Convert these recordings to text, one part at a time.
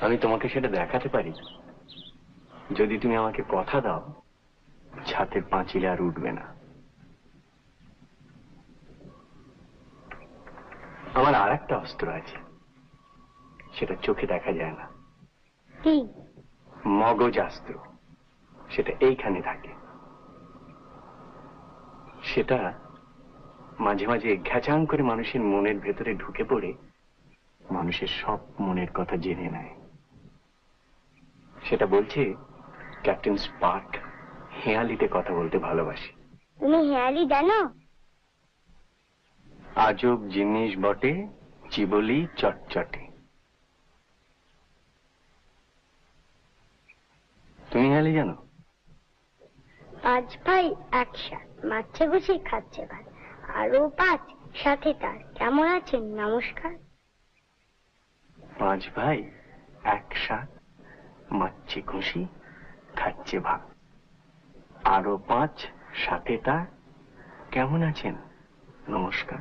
আমি তোমাকে সেটা দেখাতে পারি। যদি তুমি আমাকে কথা দাও ছাতের পাঁচিলে আর উঠবে না। আমার আর একটা অস্ত্র আছে। সেটা চোখে দেখা যায় না। মগজাস্ত্র সেটা এইখানে থাকে। সেটা মাঝে মাঝে ঘ্যাচাং করে মানুষের মনের ভেতরে ঢুকে পড়ে মানুষের সব মনের কথা জেনে নেয়। সেটা বলছে ক্যাপ্টেন স্পার্ক হেয়ালিতে কথা বলতে ভালোবাসে। তুমি হেয়ালি জানো? আজব জিনিস বটে চিবলি চটচটে। তুমি হেয়ালি জানো? পাঁচ ভাই একসাথ মারছে বসে খাচ্ছে ভাত আরও পাঁচ সাথে তার। কেমন আছেন? নমস্কার। পাঁচ ভাই একসাথ মারছে খুশি খাচ্ছে ভাত। আরও পাঁচ সাথে তার। কেমন আছেন? নমস্কার।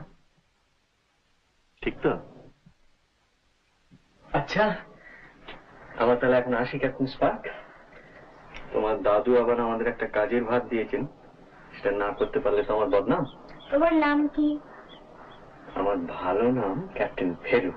ঠিক তো? আচ্ছা আমার তাহলে এখন আসি ক্যাপ্টেন স্পার্ক। তোমার দাদু আবার আমাদের একটা কাজের ভাত দিয়েছেন। সেটা না করতে পারলে তো আমার বদনাম। তোমার নাম কি? আমার ভালো নাম ক্যাপ্টেন ফেরু।